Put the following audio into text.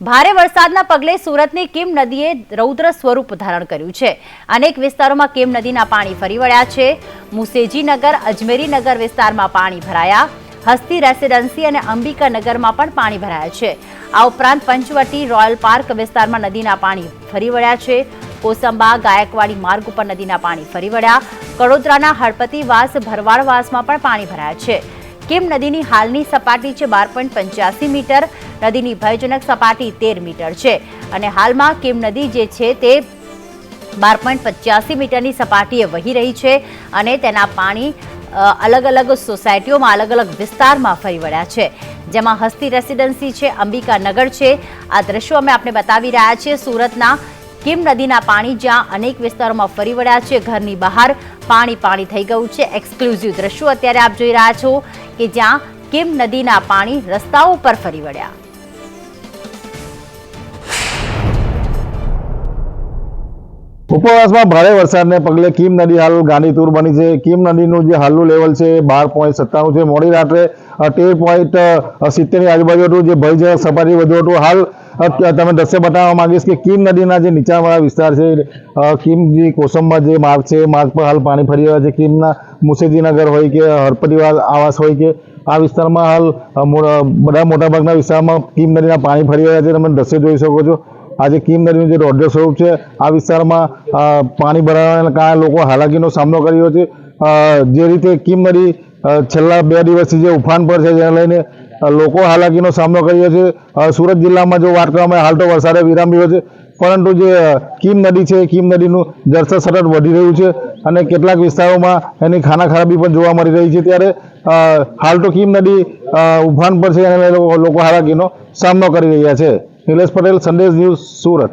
ભારે વરસાદના પગલે સુરતની કિમ નદીએ રૌદ્ર સ્વરૂપ ધારણ કર્યું છે. અનેક વિસ્તારોમાં કિમ નદીના પાણી ફરી વળ્યા છે. મુસેજીનગર અજમેરીનગર વિસ્તારમાં પાણી ભરાયા. હસ્તી રેસિડેન્સી અને અંબિકા નગરમાં પણ પાણી ભરાયા છે. આ ઉપરાંત પંચવટી રોયલ પાર્ક વિસ્તારમાં નદીના પાણી ફરી વળ્યા છે. કોસંબા, ગાયકવાડી માર્ગ ઉપર નદીના પાણી ફરી વળ્યા. કડોદરાના હળપતિવાસ ભરવાડવાસમાં પણ પાણી ભરાયા છે. કિમ નદીની હાલની સપાટી છે બાર પોઈન્ટ પંચ્યાસી મીટર? નદીની ભયજનક સપાટી તેર મીટર છે. અને હાલમાં કેમ નદી જે છે તે બાર પોઈન્ટ પચ્યાસી મીટરની સપાટીએ વહી રહી છે અને તેના પાણી અલગ અલગ સોસાયટીઓમાં, અલગ અલગ વિસ્તારમાં ફરી વળ્યા છે. જેમાં હસ્તી રેસિડેન્સી છે, અંબિકા નગર છે. આ દ્રશ્યો અમે આપને બતાવી રહ્યા છીએ. સુરતના કિમ નદીના પાણી જ્યાં અનેક વિસ્તારોમાં ફરી વળ્યા છે, ઘરની બહાર પાણી પાણી થઈ ગયું છે. એક્સક્લુઝિવ દ્રશ્યો અત્યારે આપ જોઈ રહ્યા છો. કે જ્યાં કિમ નદીના પાણી રસ્તાઓ પર ફરી વળ્યા. ઉપરવાસમાં ભારે વરસાદને પગલે કીમ નદી હાલ ગાંધીતુર બની છે. કીમ નદીનું જે હાલનું લેવલ છે, બાર પોઈન્ટ સત્તાણું છે. મોડી રાત્રે તેર પોઈન્ટ સિત્તેરની આજુબાજુ હતું જે ભયજનક સપાટી વધુ હતું. હાલ તમે દ્રશ્ય બતાવવા માંગીશ કે કીમ નદીના જે નીચાણવાળા વિસ્તાર છે કીમ જે કોસંબા જે માર્ગ છે, માર્ગ પર હાલ પાણી ફરી રહ્યા છે. કીમના મુસેજીનગર હોય કે હરપતિવાર આવાસ હોય કે આ વિસ્તારમાં હાલ બધા મોટાભાગના વિસ્તારમાં કીમ નદીના પાણી ફરી રહ્યા છે. તમે દ્રશ્ય જોઈ શકો છો. આજે કિમ નદીનું જે રૌદ્ર સ્વરૂપ છે, આ વિસ્તારમાં પાણી ભરાવાના કારણે લોકો હાલાકીનો સામનો કર્યો છે. જે રીતે કીમ નદી છેલ્લા બે દિવસથી જે ઉફાન પર છે, જેને લઈને લોકો હાલાકીનો સામનો કર્યો છે. સુરત જિલ્લામાં જો વાત કરવામાં હાલ તો વરસાદે વિરામ રહ્યો છે. પરંતુ જે કિમ નદી છે, કીમ નદીનું જળસ્તર સતત વધી રહ્યું છે અને કેટલાક વિસ્તારોમાં એની ખાના ખરાબી પણ જોવા મળી રહી છે. ત્યારે હાલ તો કીમ નદી ઉફાન પર છે, અને લોકો હાલાકીનો સામનો કરી રહ્યા છે. નિલેશ પટેલ સંદેશ ન્યૂઝ સુરત.